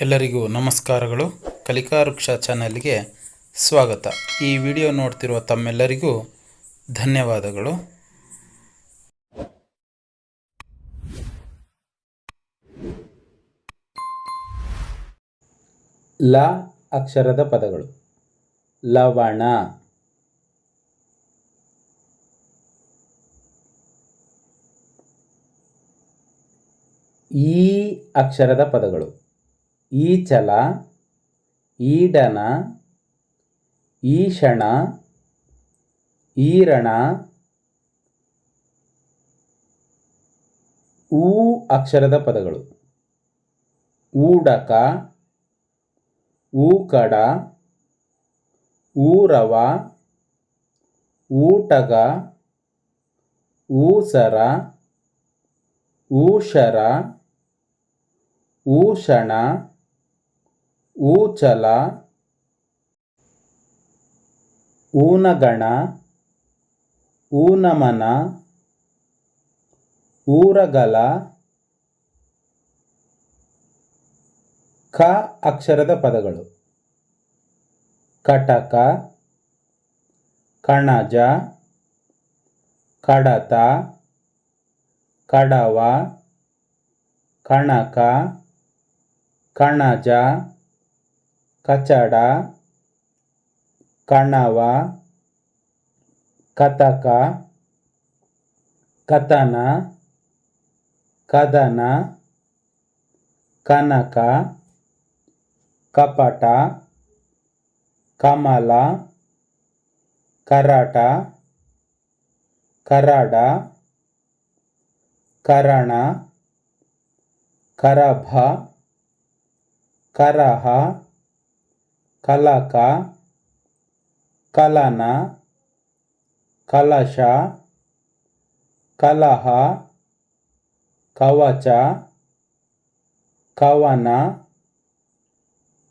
ಎಲ್ಲರಿಗೂ ನಮಸ್ಕಾರಗಳು. ಕಲಿಕಾ ವೃಕ್ಷ ಚಾನಲ್ಗೆ ಸ್ವಾಗತ. ಈ ವಿಡಿಯೋ ನೋಡ್ತಿರುವ ತಮ್ಮೆಲ್ಲರಿಗೂ ಧನ್ಯವಾದಗಳು. ಲ ಅಕ್ಷರದ ಪದಗಳು. ಲವಣ. ಈ ಅಕ್ಷರದ ಪದಗಳು. ಈಚಲ ಈಡನ ಈಶಣ ಈರಣ ಊ ಅಕ್ಷರದ ಪದಗಳು. ಊಡಕ ಊಕಡ ಊರವ ಊಟಗ ಊಸರ ಊಷರ ಊಷಣ ಊಚಲ ಊನಗಣ ಊನಮನ ಊರಗಲ ಖ ಅಕ್ಷರದ ಪದಗಳು. ಕಟಕ ಕಣಜ ಕಡತ ಕಡವ ಕಣಕ ಕಣಜ ಕಚಡ ಕಣವ ಕತಕ ಕತನ ಕದನ ಕನಕ ಕಪಟ ಕಮಲ ಕರಟ ಕರಡ ಕರಣ ಕರಭ ಕರಹ ಕಲಕ ಕಲನ ಕಲಶ ಕಲಹ ಕವಚ ಕವನ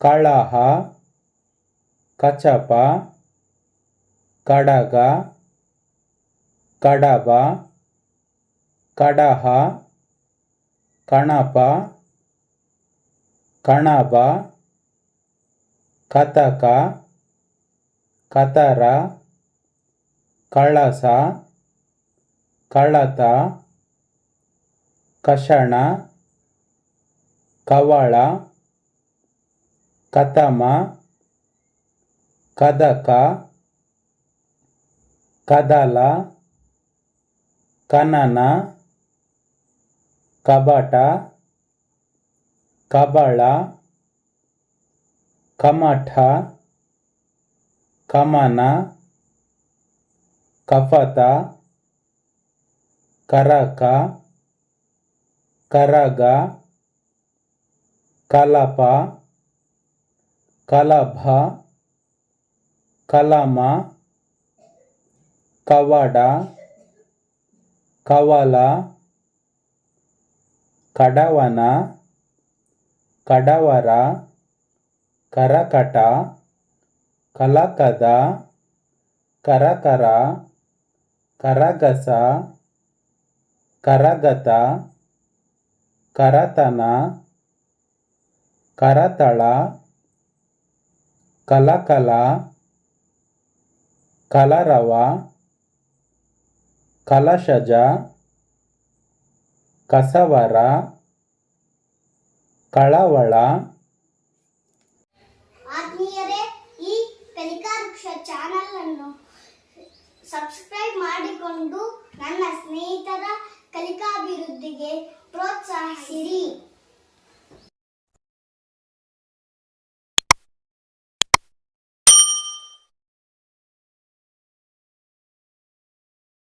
ಕಳಹ ಕಚಪ ಕಡಗ ಕಡಬ ಕಡಹ ಕಣಪ ಕಣಬ ಕತಕ ಕತರ ಕಳಸ ಕಳತ ಕಷಣ ಕವಳ ಕತಮ ಕದಕ ಕದಲ ಕನನ ಕಬಟ ಕಬಳ ಕಮಠ ಕಮನ ಕಫತ ಕರಕ ಕರಗ ಕಲಪ ಕಲಭ ಕಲಮ ಕವಡ ಕವಲ ಕಡವನ ಕಡವರ ಕರಕಟ ಕಲಕದ ಕರಕರ ಕರಗಸ ಕರಗತ ಕರತನ ಕರತಳ ಕಲಕಲ ಕಲರವ ಕಲಶಜ ಕಸವರ ಕಳವಳ ಚಾನಲನ್ನು ಸಬ್ಸ್ಕ್ರೈಬ್ ಮಾಡಿಕೊಂಡು ನನ್ನ ಸ್ನೇಹಿತರ ಕಲಿಕಾಭಿವೃದ್ಧಿಗೆ ಪ್ರೋತ್ಸಾಹಿಸಿರಿ